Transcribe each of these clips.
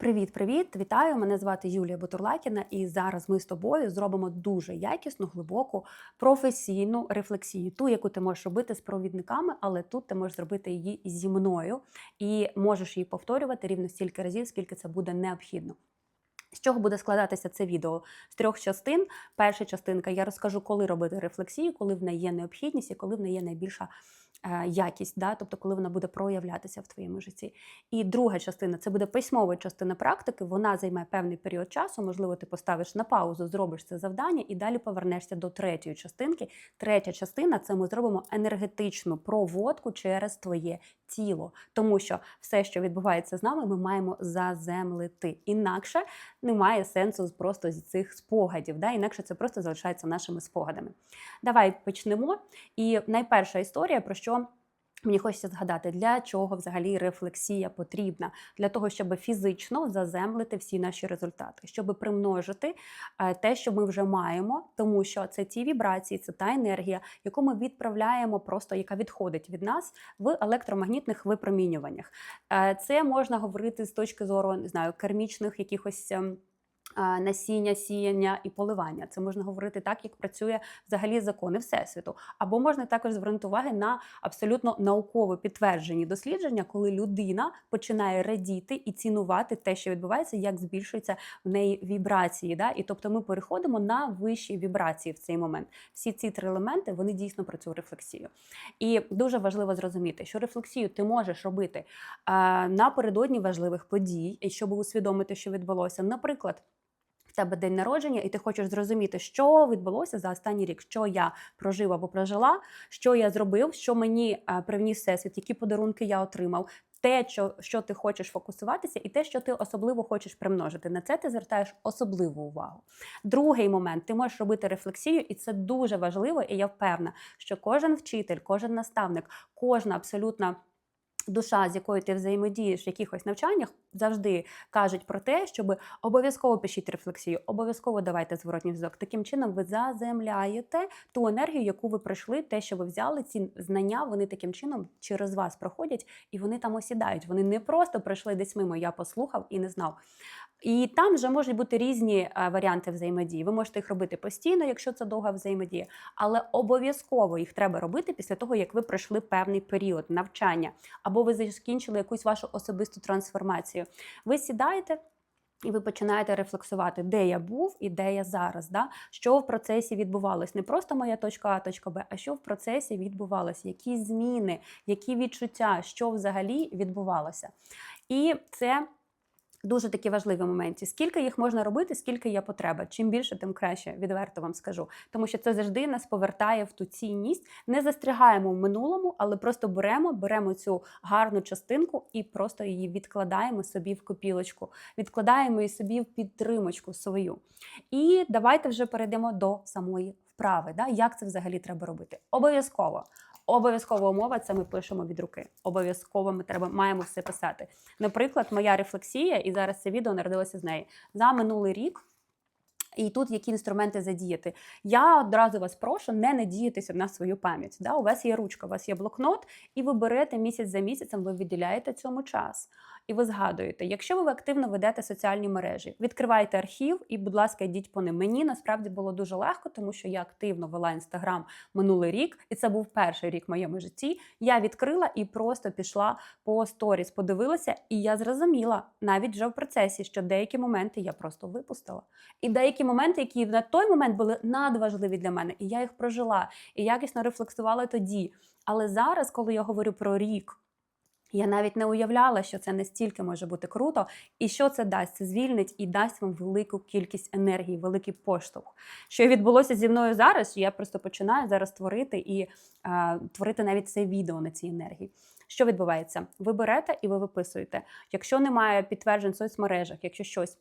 Привіт-привіт! Вітаю! Мене звати Юлія Бутурлакіна, і зараз ми з тобою зробимо дуже якісну, глибоку, професійну рефлексію, ту, яку ти можеш робити з провідниками, але тут ти можеш зробити її зі мною і можеш її повторювати рівно стільки разів, скільки це буде необхідно. З чого буде складатися це відео? З трьох частин. Перша частинка я розкажу, коли робити рефлексію, коли в неї є необхідність і коли в неї є найбільша якість, да? тобто коли вона буде проявлятися в твоєму житті. І друга частина це буде письмова частина практики. Вона займе певний період часу. Можливо, ти поставиш на паузу, зробиш це завдання і далі повернешся до третьої частинки. Третя частина це ми зробимо енергетичну проводку через твоє тіло, тому що все, що відбувається з нами, ми маємо заземлити. Інакше немає сенсу просто з цих спогадів. Да? Інакше це просто залишається нашими спогадами. Давай почнемо. І найперша історія, про що. Мені хочеться згадати, для чого взагалі рефлексія потрібна, для того, щоб фізично заземлити всі наші результати, щоб примножити е, те, що ми вже маємо, тому що це ті вібрації, це та енергія, яку ми відправляємо, просто яка відходить від нас в електромагнітних випромінюваннях. Е, Це можна говорити з точки зору не знаю, кермічних якихось. Насіння, сіяння і поливання. Це можна говорити так, як працює взагалі закони Всесвіту. Або можна також звернути увагу на абсолютно науково підтверджені дослідження, коли людина починає радіти і цінувати те, що відбувається, як збільшується в неї вібрації. Да? І тобто ми переходимо на вищі вібрації в цей момент. Всі ці три елементи вони дійсно про цю рефлексію. І дуже важливо зрозуміти, що рефлексію ти можеш робити напередодні важливих подій, щоб усвідомити, що відбулося. Наприклад. В тебе день народження, і ти хочеш зрозуміти, що відбулося за останній рік, що я прожив або прожила, що я зробив, що мені е, привніс всесвіт, які подарунки я отримав. Те, що, що ти хочеш фокусуватися, і те, що ти особливо хочеш примножити. На це ти звертаєш особливу увагу. Другий момент ти можеш робити рефлексію, і це дуже важливо. І я впевнена, що кожен вчитель, кожен наставник, кожна абсолютна. Душа, з якою ти взаємодієш в якихось навчаннях, завжди кажуть про те, щоб обов'язково пишіть рефлексію, обов'язково давайте зворотній зв'язок. Таким чином, ви заземляєте ту енергію, яку ви пройшли, те, що ви взяли, ці знання, вони таким чином через вас проходять і вони там осідають. Вони не просто пройшли десь мимо, я послухав і не знав. І там вже можуть бути різні е, варіанти взаємодії. Ви можете їх робити постійно, якщо це довга взаємодія, але обов'язково їх треба робити після того, як ви пройшли певний період навчання, або ви закінчили якусь вашу особисту трансформацію. Ви сідаєте. І ви починаєте рефлексувати, де я був і де я зараз, да? що в процесі відбувалось. Не просто моя точка А, точка Б, а що в процесі відбувалося, які зміни, які відчуття, що взагалі відбувалося. І це Дуже такі важливі моменти. Скільки їх можна робити, скільки є потреба. Чим більше, тим краще, відверто вам скажу. Тому що це завжди нас повертає в ту цінність. Не застрягаємо в минулому, але просто беремо, беремо цю гарну частинку і просто її відкладаємо собі в копілочку, відкладаємо її собі в підтримочку свою. І давайте вже перейдемо до самої вправи. Да? Як це взагалі треба робити? Обов'язково. Обов'язкова умова це ми пишемо від руки. Обов'язково ми треба маємо все писати. Наприклад, моя рефлексія, і зараз це відео народилося з неї за минулий рік. І тут які інструменти задіяти. Я одразу вас прошу не надіятися на свою пам'ять. Да? У вас є ручка, у вас є блокнот, і ви берете місяць за місяцем, ви виділяєте цьому час. І ви згадуєте, якщо ви активно ведете соціальні мережі, відкривайте архів і, будь ласка, йдіть по ним. Мені насправді було дуже легко, тому що я активно вела інстаграм минулий рік, і це був перший рік в моєму житті. Я відкрила і просто пішла по сторіс, подивилася, і я зрозуміла навіть вже в процесі, що деякі моменти я просто випустила. І деякі моменти, які на той момент були надважливі для мене, і я їх прожила, і якісно рефлексувала тоді. Але зараз, коли я говорю про рік. Я навіть не уявляла, що це настільки може бути круто, і що це дасть? Це звільнить і дасть вам велику кількість енергії, великий поштовх. Що відбулося зі мною зараз? Я просто починаю зараз творити і е, творити навіть це відео на цій енергії. Що відбувається? Ви берете і ви виписуєте. Якщо немає підтверджень в соцмережах, якщо щось.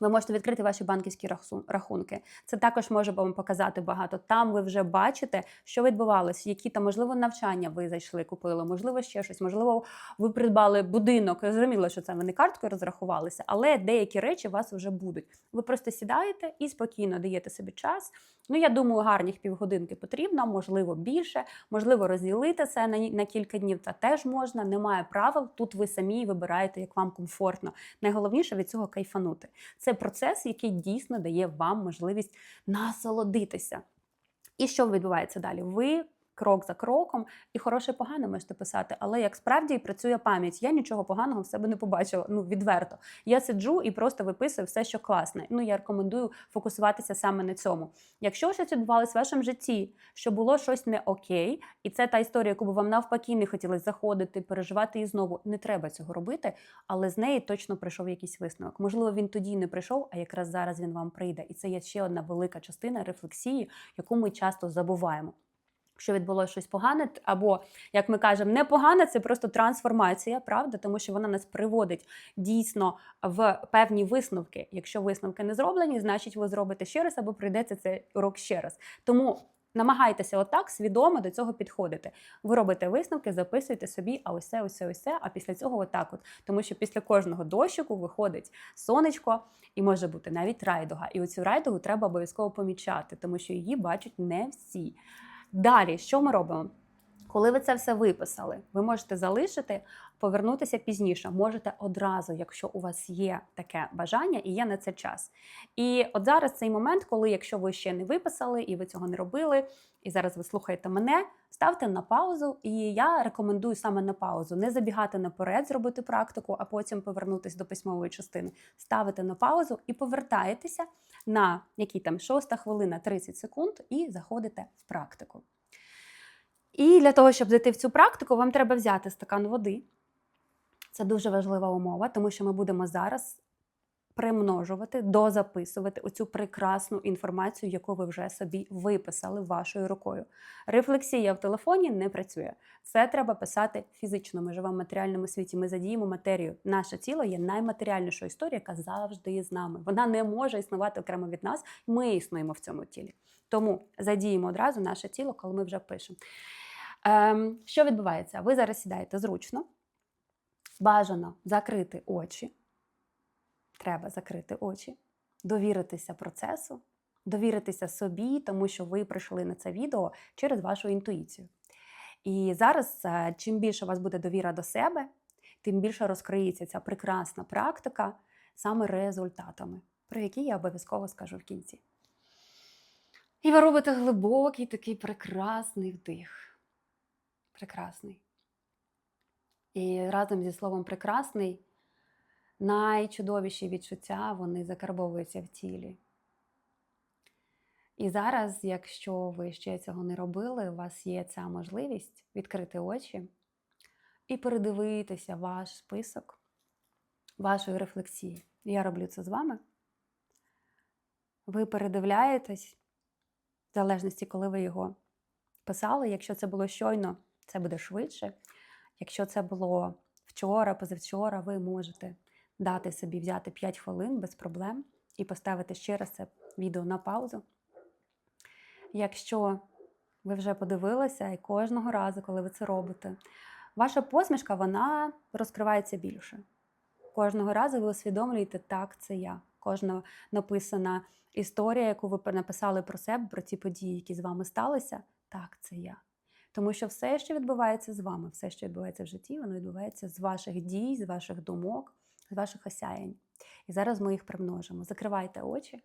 Ви можете відкрити ваші банківські рахунки. Це також може вам показати багато. Там ви вже бачите, що відбувалося, які там, можливо, навчання ви зайшли, купили, можливо, ще щось, можливо, ви придбали будинок. Зрозуміло, що це ви не карткою розрахувалися, але деякі речі у вас вже будуть. Ви просто сідаєте і спокійно даєте собі час Ну, я думаю, гарних півгодинки потрібно, можливо, більше, можливо, розділити це на, на кілька днів. Та теж можна. Немає правил. Тут ви самі вибираєте, як вам комфортно. Найголовніше від цього кайфанути. Це процес, який дійсно дає вам можливість насолодитися. І що відбувається далі? Ви крок за кроком, і хороше і погане можете писати, але як справді працює пам'ять, я нічого поганого в себе не побачила. Ну відверто. Я сиджу і просто виписую все, що класне. Ну я рекомендую фокусуватися саме на цьому. Якщо щось відбувалося в вашому житті, що було щось не окей, і це та історія, яку би вам навпаки не хотілося заходити, переживати її знову. Не треба цього робити, але з неї точно прийшов якийсь висновок. Можливо, він тоді не прийшов, а якраз зараз він вам прийде. І це є ще одна велика частина рефлексії, яку ми часто забуваємо. Якщо відбулося щось погане, або, як ми кажемо, непогане, це просто трансформація, правда, тому що вона нас приводить дійсно в певні висновки. Якщо висновки не зроблені, значить ви зробите ще раз або прийдеться цей урок ще раз. Тому намагайтеся отак свідомо до цього підходити. Ви робите висновки, записуйте собі, а це, ось це, а після цього отак. От. Тому що після кожного дощику виходить сонечко і може бути навіть райдуга. І оцю райдугу треба обов'язково помічати, тому що її бачать не всі. Далі, що ми робимо? Коли ви це все виписали, ви можете залишити, повернутися пізніше. Можете одразу, якщо у вас є таке бажання і є на це час. І от зараз цей момент, коли, якщо ви ще не виписали і ви цього не робили, і зараз ви слухаєте мене, ставте на паузу. І я рекомендую саме на паузу не забігати наперед, зробити практику, а потім повернутися до письмової частини. Ставите на паузу і повертаєтеся на які там 6 хвилина 30 секунд, і заходите в практику. І для того, щоб зайти в цю практику, вам треба взяти стакан води. Це дуже важлива умова, тому що ми будемо зараз примножувати, дозаписувати оцю прекрасну інформацію, яку ви вже собі виписали вашою рукою. Рефлексія в телефоні не працює. Це треба писати фізично. Ми живемо в матеріальному світі. Ми задіємо матерію. Наше тіло є найматеріальнішою історією, яка завжди є з нами. Вона не може існувати окремо від нас. Ми існуємо в цьому тілі. Тому задіємо одразу наше тіло, коли ми вже пишемо. Ем, Що відбувається? Ви зараз сідаєте зручно, бажано закрити очі. Треба закрити очі, довіритися процесу, довіритися собі, тому що ви прийшли на це відео через вашу інтуїцію. І зараз, е, чим більше у вас буде довіра до себе, тим більше розкриється ця прекрасна практика саме результатами, про які я обов'язково скажу в кінці. І ви робите глибокий такий прекрасний вдих. Прекрасний. І разом зі словом прекрасний найчудовіші відчуття вони закарбовуються в тілі. І зараз, якщо ви ще цього не робили, у вас є ця можливість відкрити очі і передивитися ваш список вашої рефлексії. Я роблю це з вами. Ви передивляєтесь, в залежності, коли ви його писали. Якщо це було щойно, це буде швидше. Якщо це було вчора, позавчора, ви можете дати собі взяти 5 хвилин без проблем і поставити ще раз це відео на паузу. Якщо ви вже подивилися, і кожного разу, коли ви це робите, ваша посмішка вона розкривається більше. Кожного разу ви усвідомлюєте, так, це я. Кожна написана історія, яку ви написали про себе, про ті події, які з вами сталися, так, це я. Тому що все, що відбувається з вами, все, що відбувається в житті, воно відбувається з ваших дій, з ваших думок, з ваших осяянь. І зараз ми їх примножимо. Закривайте очі.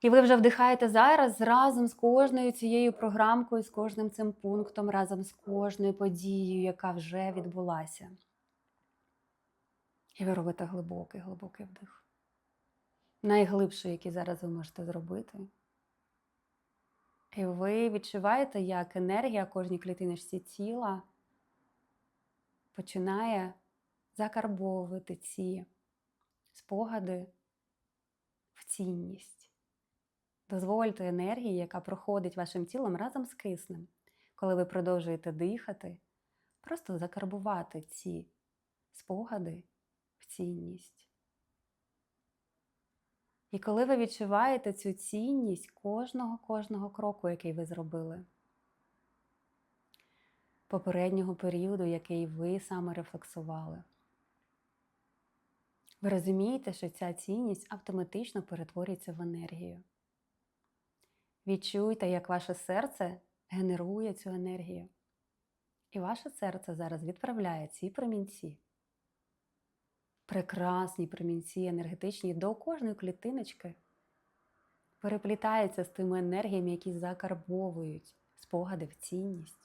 І ви вже вдихаєте зараз разом з кожною цією програмкою, з кожним цим пунктом, разом з кожною подією, яка вже відбулася. І ви робите глибокий, глибокий вдих. Найглибший, який зараз ви можете зробити. І ви відчуваєте, як енергія кожній клітиночці тіла починає закарбовувати ці спогади в цінність. Дозвольте енергії, яка проходить вашим тілом разом з киснем, коли ви продовжуєте дихати, просто закарбувати ці спогади в цінність. І коли ви відчуваєте цю цінність кожного кожного кроку, який ви зробили, попереднього періоду, який ви саме рефлексували, ви розумієте, що ця цінність автоматично перетворюється в енергію. Відчуйте, як ваше серце генерує цю енергію. І ваше серце зараз відправляє ці промінці, прекрасні промінці енергетичні до кожної клітиночки, переплітаються з тими енергіями, які закарбовують спогади в цінність.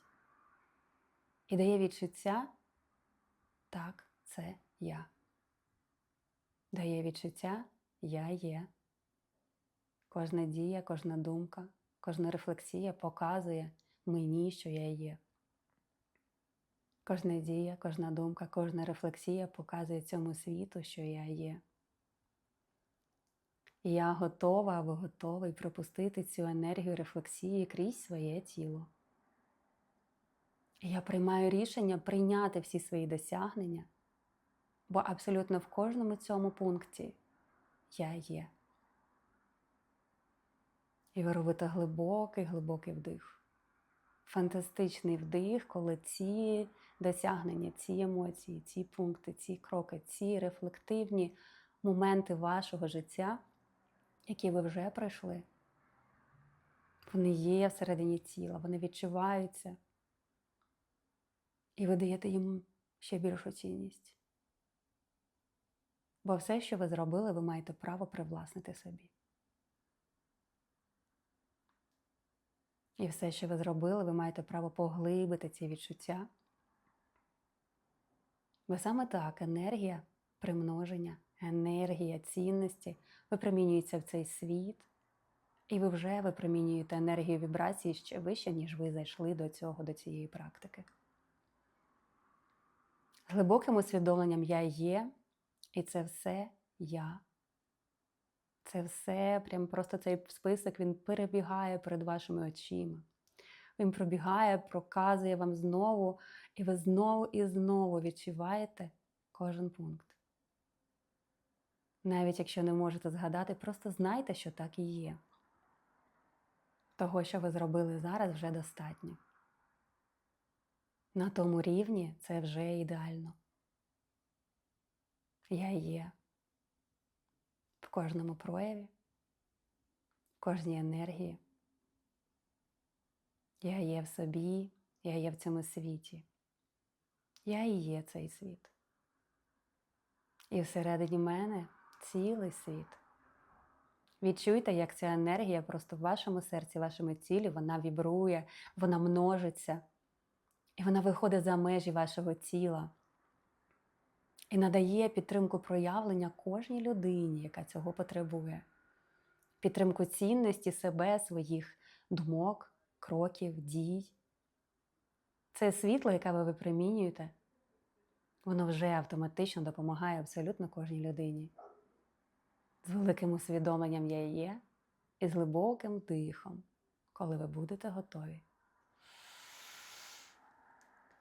І дає відчуття, так, це я. Дає відчуття я є. Кожна дія, кожна думка, кожна рефлексія показує мені, що я є. Кожна дія, кожна думка, кожна рефлексія показує цьому світу, що я є. І я готова або готовий пропустити цю енергію рефлексії крізь своє тіло. І я приймаю рішення прийняти всі свої досягнення, бо абсолютно в кожному цьому пункті я є. І ви робите глибокий, глибокий вдих. Фантастичний вдих, коли ці досягнення, ці емоції, ці пункти, ці кроки, ці рефлективні моменти вашого життя, які ви вже пройшли, вони є всередині тіла, вони відчуваються. І ви даєте їм ще більшу цінність. Бо все, що ви зробили, ви маєте право привласнити собі. І все, що ви зробили, ви маєте право поглибити ці відчуття. Бо саме так енергія примноження, енергія цінності випромінюється в цей світ, і ви вже випромінюєте енергію вібрації ще вище, ніж ви зайшли до цього, до цієї практики. Глибоким усвідомленням я є, і це все я. Це все, прям просто цей список він перебігає перед вашими очима. Він пробігає, проказує вам знову, і ви знову і знову відчуваєте кожен пункт. Навіть якщо не можете згадати, просто знайте, що так і є. Того, що ви зробили зараз, вже достатньо. На тому рівні це вже ідеально. Я є в кожному прояві, в кожній енергії. Я є в собі, я є в цьому світі. Я і є цей світ. І всередині мене цілий світ. Відчуйте, як ця енергія просто в вашому серці, в вашому тілі, вона вібрує, вона множиться, і вона виходить за межі вашого тіла і надає підтримку проявлення кожній людині, яка цього потребує, підтримку цінності себе, своїх думок, кроків, дій. Це світло, яке ви випромінюєте, воно вже автоматично допомагає абсолютно кожній людині. З великим усвідомленням я є і з глибоким дихом, коли ви будете готові.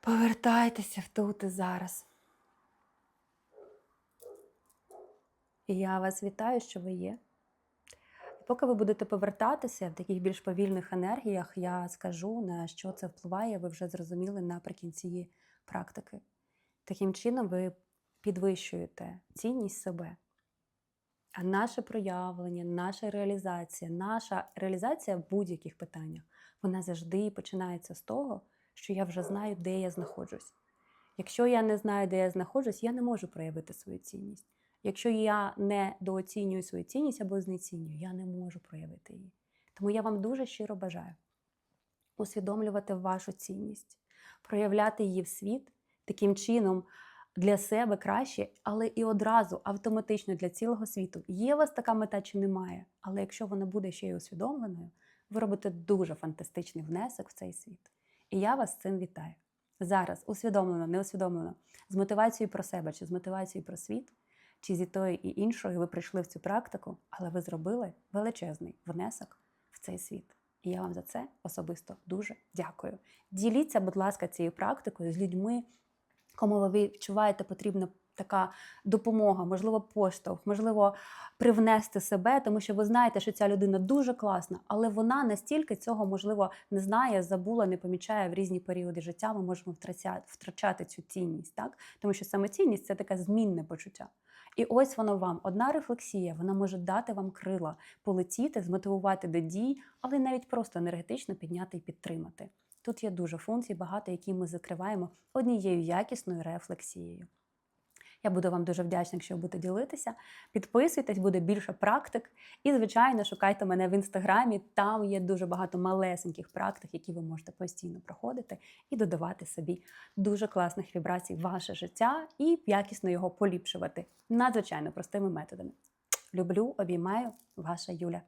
Повертайтеся в тут і зараз. Я вас вітаю, що ви є. І поки ви будете повертатися в таких більш повільних енергіях, я скажу, на що це впливає, ви вже зрозуміли наприкінці практики. Таким чином, ви підвищуєте цінність себе. А наше проявлення, наша реалізація, наша реалізація в будь-яких питаннях, вона завжди починається з того, що я вже знаю, де я знаходжусь. Якщо я не знаю, де я знаходжусь, я не можу проявити свою цінність. Якщо я не дооцінюю свою цінність або знецінюю, я не можу проявити її. Тому я вам дуже щиро бажаю усвідомлювати вашу цінність, проявляти її в світ таким чином для себе краще, але і одразу автоматично для цілого світу. Є у вас така мета чи немає, але якщо вона буде ще й усвідомленою, ви робите дуже фантастичний внесок в цей світ. І я вас з цим вітаю. Зараз усвідомлено, не усвідомлено, з мотивацією про себе чи з мотивацією про світ чи зі тої і іншої ви прийшли в цю практику, але ви зробили величезний внесок в цей світ. І я вам за це особисто дуже дякую. Діліться, будь ласка, цією практикою з людьми, кому ви відчуваєте, потрібно така допомога, можливо, поштовх, можливо, привнести себе, тому що ви знаєте, що ця людина дуже класна, але вона настільки цього можливо не знає, забула, не помічає в різні періоди життя. Ми можемо втрачати, цю цінність, так тому що саме цінність це таке змінне почуття. І ось воно вам одна рефлексія, вона може дати вам крила, полетіти, змотивувати до дій, але навіть просто енергетично підняти і підтримати. Тут є дуже функцій, багато які ми закриваємо однією якісною рефлексією. Я буду вам дуже вдячна, якщо ви будете ділитися. Підписуйтесь, буде більше практик. І, звичайно, шукайте мене в інстаграмі. Там є дуже багато малесеньких практик, які ви можете постійно проходити і додавати собі дуже класних вібрацій в ваше життя і якісно його поліпшувати надзвичайно простими методами. Люблю, обіймаю, ваша Юля.